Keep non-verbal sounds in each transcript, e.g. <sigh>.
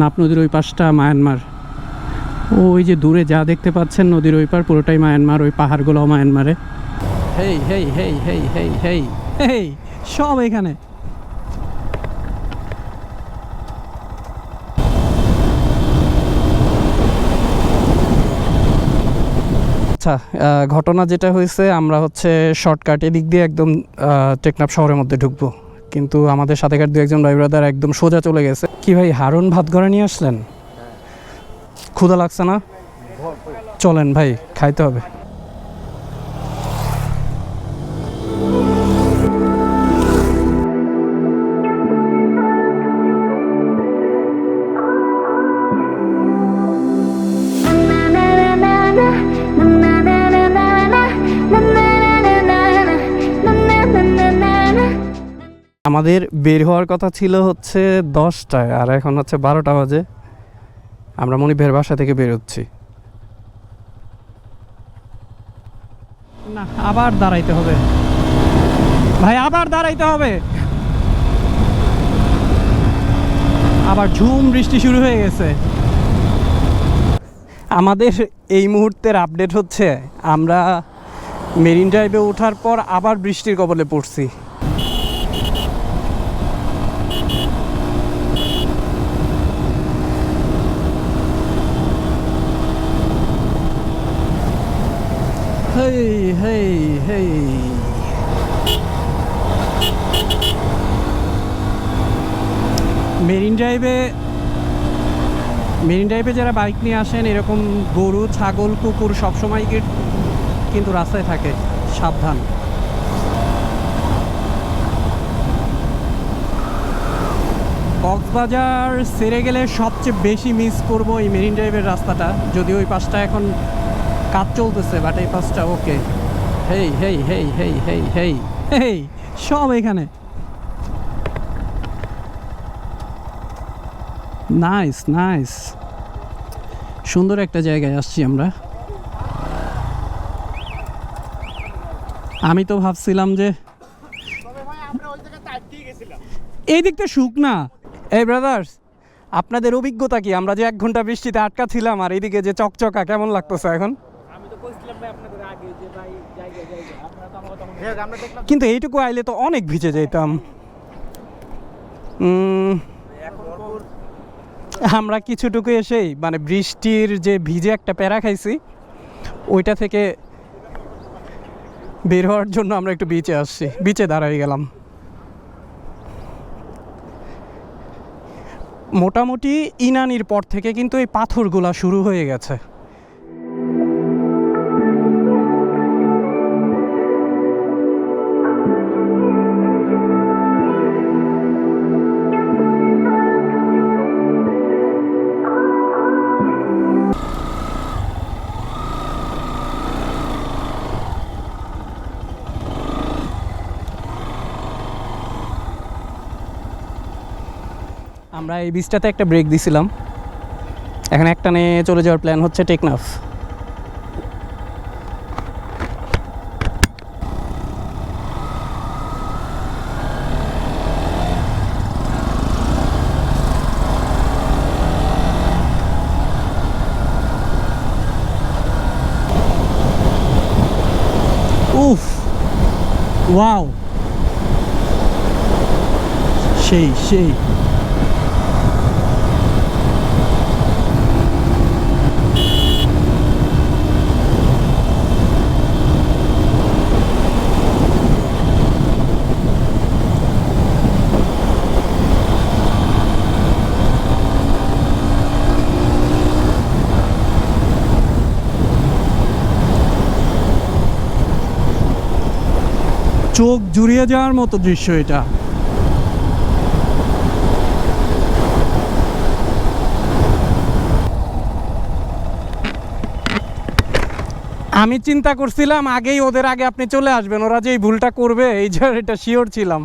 নাপ নদীর ওই পাশটা মায়ানমার। ওই যে দূরে যা দেখতে পাচ্ছেন নদীর ওই পার, পুরোটাই মায়ানমার, ওই পাহাড়গুলোও মায়ানমারে। হেই হেই হেই হেই হেই হেই হেই, সব এখানে। আচ্ছা ঘটনা যেটা হয়েছে, আমরা হচ্ছে শর্টকাট এদিক দিয়ে একদম টেকনাফ শহরের মধ্যে ঢুকবো। কিন্তু আমাদের সাথে কাট দু একজন ভাই ব্রাদার একদম সোজা চলে গেছে। কি ভাই হারুন ভাত ঘরে নিয়ে আসলেন? ক্ষুধা লাগছে না? চলেন ভাই খাইতে হবে। আমাদের বের হওয়ার কথা ছিল হচ্ছে দশটায় আর এখন হচ্ছে বারোটা বাজে। আমরা মনিবের বাসা থেকে বেরোচ্ছি। না আবার দাঁড়াইতে হবে। ভাই আবার দাঁড়াইতে হবে। আবার ঝুম বৃষ্টি শুরু হয়ে গেছে। আমাদের এই মুহূর্তের আপডেট হচ্ছে আমরা মেরিন ড্রাইভে ওঠার পর আবার বৃষ্টির কবলে পড়ছি। হেই হেই হেই মেরিন ড্রাইভে মেরিন ড্রাইভে যারা বাইক নিয়ে আসেন, এরকম গরু, ছাগল, কুকুর সবসময় কিন্তু রাস্তায় থাকে। সাবধান। কক্সবাজার সেরে গেলে সবচেয়ে বেশি মিস করব এই মেরিন ড্রাইভের রাস্তাটা। যদিও ওই পাশটা এখন কাজ চলতেছে বাট এই পাশটা ওকে হেই হেই হেই হেই হেই হেই হেই সব এখানে। নাইস নাইস সুন্দর একটা জায়গায় আসছি আমরা। আমি তো ভাবছিলাম যে এই দিকটা শুকনা এই ব্রাদার্স আপনাদের অভিজ্ঞতা কি? আমরা যে এক ঘণ্টা বৃষ্টিতে আটকা ছিলাম আর এইদিকে যে চকচকা, কেমন লাগতেছে এখন? কিন্তু এইটুকু আইলে তো অনেক ভিজে যেতাম। আমরা কিছুটুকু এসেই মানে বৃষ্টির যে ভিজে একটা প্যারা খাইছি ওইটা থেকে বের হওয়ার জন্য আমরা একটু বিচে আসছি। বিচে দাঁড়াই গেলাম। মোটামুটি ইনানির পর থেকে কিন্তু এই পাথরগুলা শুরু হয়ে গেছে। আমরা এই বীজটাতে একটা ব্রেক দিছিলাম। এখন একটা নিয়ে চলে যাওয়ার প্ল্যান হচ্ছে টেকনাফ। উফ, ওয়াও। সেই সেই। চোখ জুড়িয়ে যাওয়ার মতো দৃশ্য এটা। আমি চিন্তা করছিলাম, আগেই ওদের আগে আপনি চলে আসবেন, ওরা যে ভুলটা করবে, এই যে এটা শিওর ছিলাম।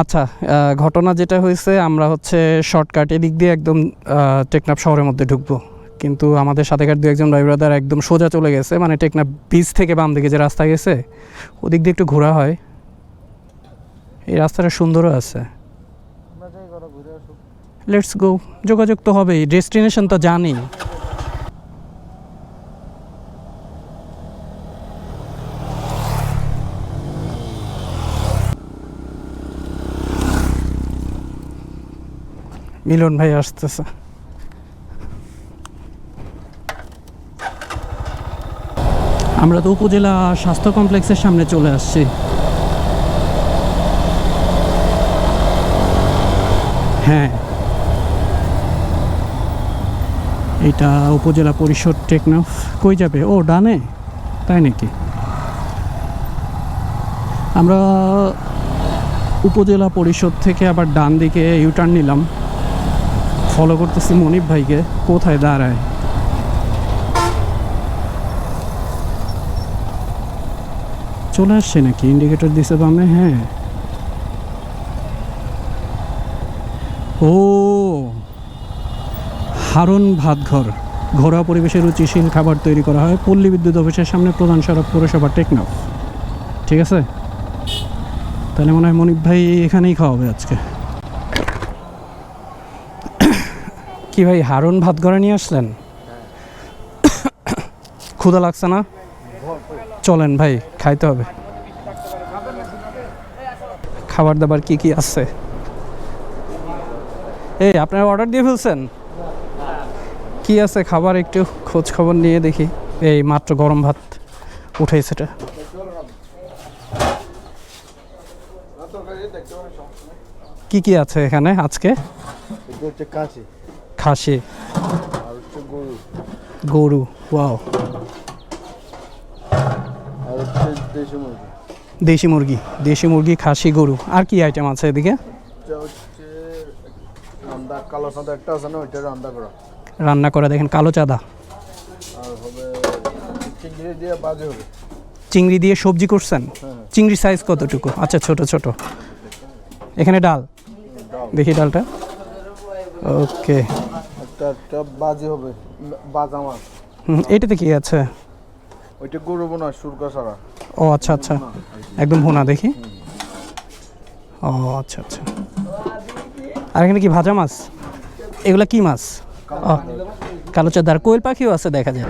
আচ্ছা ঘটনা যেটা হয়েছে, আমরা হচ্ছে শর্টকাট এদিক দিয়ে একদম টেকনাফ শহরের মধ্যে ঢুকবো। কিন্তু আমাদের সাথে সাথেকার দু একজন ভাই ব্রাদার একদম সোজা চলে গেছে মানে টেকনা বিচ থেকে বাম দিকে যে রাস্তা গেছে, ওদিক দিয়ে একটু ঘোরা হয়। এই রাস্তাটা সুন্দরও আছে। লেটস গো যোগাযোগ তো হবেই ডেস্টিনেশন তো জানি। মিলন ভাই আসতেছে। আমরা তো উপজেলা স্বাস্থ্য কমপ্লেক্সের সামনে চলে আসছি। হ্যাঁ। এটা উপজেলা পরিষদ টেকনাফ। কই যাবে? ও, ডানে? তাই নাকি? আমরা উপজেলা পরিষদ থেকে আবার ডান দিকে ইউটার্ন নিলাম। ফলো করতেছি মনিপ ভাইকে। কোথায় দাঁড়ায়? চলে আসছে নাকি? ইন্ডিকেটর দিছে বামে হ্যাঁ। ও, হারন ভাতঘর। ঘরোয়া পরিবেশে রুচিশীল খাবার তৈরি করা হয়। পল্লী বিদ্যুৎ অফিসের সামনে প্রধান সড়ক পৌরসভা টেকনাফ। ঠিক আছে? তাহলে মনে হয় মনিপ ভাই এখানেই খাওয়াবে আজকে। কি ভাই, হারুন ভাত ঘরে নিয়ে আসলেন? <coughs> ক্ষুধা লাগছে না? চলেন ভাই খাইতে হবে। খাবার দাবার কি কি আছে? এই আপনারা অর্ডার দিয়ে ফেলছেন? কি আছে খাবার? একটু খোঁজ খবর নিয়ে দেখি। এই মাত্র গরম ভাত উঠেছে এটা। কি কি আছে এখানে আজকে? খাসি। গরু। গরু ওয়াও দেশি মুরগি দেশি মুরগি খাসি গরু। আর কি আইটেম আছে এদিকে? কালো সাদা একটা আছে না ওইটা রান্দা করা। রান্না করা দেখেন কালো চাঁদা। চিংড়ি দিয়ে বাজে হবে। চিংড়ি দিয়ে সবজি করছেন? হ্যাঁ। চিংড়ি সাইজ কতটুকু? আচ্ছা ছোট ছোট। এখানে ডাল? দেখি ডালটা। ওকে একটা একটা বাজি হবে বাজা মাছ হুম, এটাতে কি আছে? ওইটা গরু বোনা সুরকা ছাড়া। ও আচ্ছা আচ্ছা। একদম ভুনা দেখি। ও আচ্ছা আচ্ছা। আর এখানে কি ভাজা মাছ? এগুলা কি মাছ? ও কালো চাঁদার কোয়েল পাখিও আছে দেখা যায়।